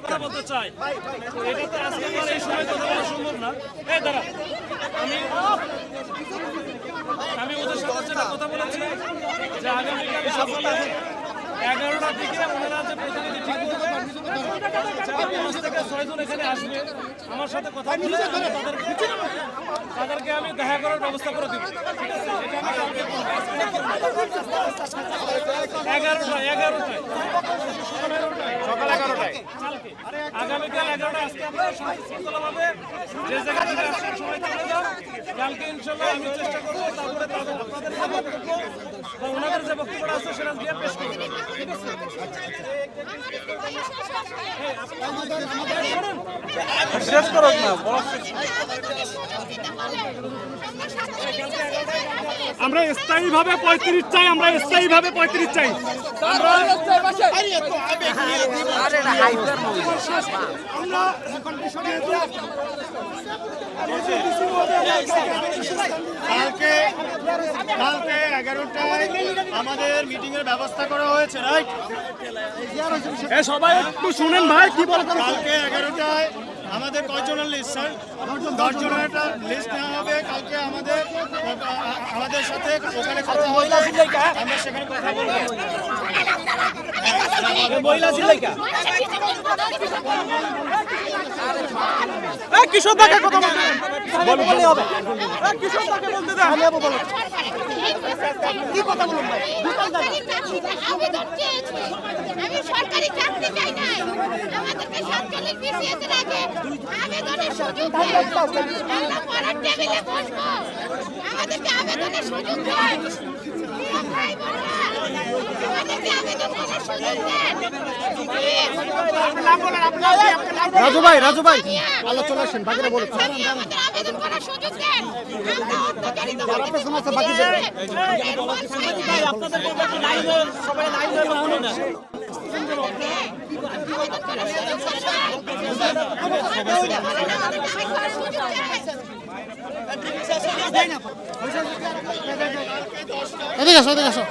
কথা বলতে চাই। এটা তো আজকে এই সময় কথা বলা সম্ভব না। এই দাঁড়া আমি আমি ওদের সাথে যেটা কথা বলেছি, যে আগামীকাল সকালে এগারোটার দিকে ওনারা যে প্রতিনিধি ঠিক চার পাঁচ থেকে ছয়জন এখানে আসবে। আমার সাথে কথা বলে তাদেরকে তাদেরকে আমি দেখা করার ব্যবস্থা করে দিব। করব। এগারোটায় এগারোটায়। আগামীকাল এগারোটায় আজকে আমরা শান্তিশৃঙ্খলাভাবে যে জায়গা থেকে চলে কালকে ইনশাল্লাহ আমি চেষ্টা করব তারপরে তাদের আপনাদের যে বক্তব্য বা ওনাদের যে বক্তব্যটা আছে সেটা দিয়ে পেশ করব ঠিক আছে শেষ করো না বড় আমরা স্থায়ীভাবে পঁয়ত্রিশ চাই আমরা স্থায়ীভাবে পঁয়ত্রিশ চাই। কালকে এগারোটায় আমাদের মিটিং এর ব্যবস্থা করা হয়েছে রাইট সবাই একটু শুনেন ভাই কি বলে কালকে এগারোটায় আমাদের কয়জনের লিস্ট স্যার দশ জনের একটা লিস্ট নেওয়া হবে কালকে আমাদের আমাদের সাথে ওখানে কথা হবে। আমরা সেখানে কথা বলব। মহিলা জিল্লাইকা কিশোর দাকে কথা বলতে বলুন বলে। হবে কিশোর দাকে বলতে দেন আমি বলো। কি কথা বলুন ভাই আবেদন চেয়েছি আমি সরকারি চাকরি চাই নাই আমাদেরকে সাতচল্লিশ বিসিএস আগে আবেদনের সুযোগ দেন আমরা পড়ার টেবিলে বসবো। আমাদেরকে আবেদনের সুযোগ দেন ভাই বোনেরা, আমাদেরকে আবেদন করার সুযোগ দেন। রাজু ভাই রাজু ভাই। আলোচনা আসেন বাকিরা বলুন। আবেদন করার সুযোগ দেন। আপনাদের সবাই লাইন? এদিকে আসো এদিকে আসো।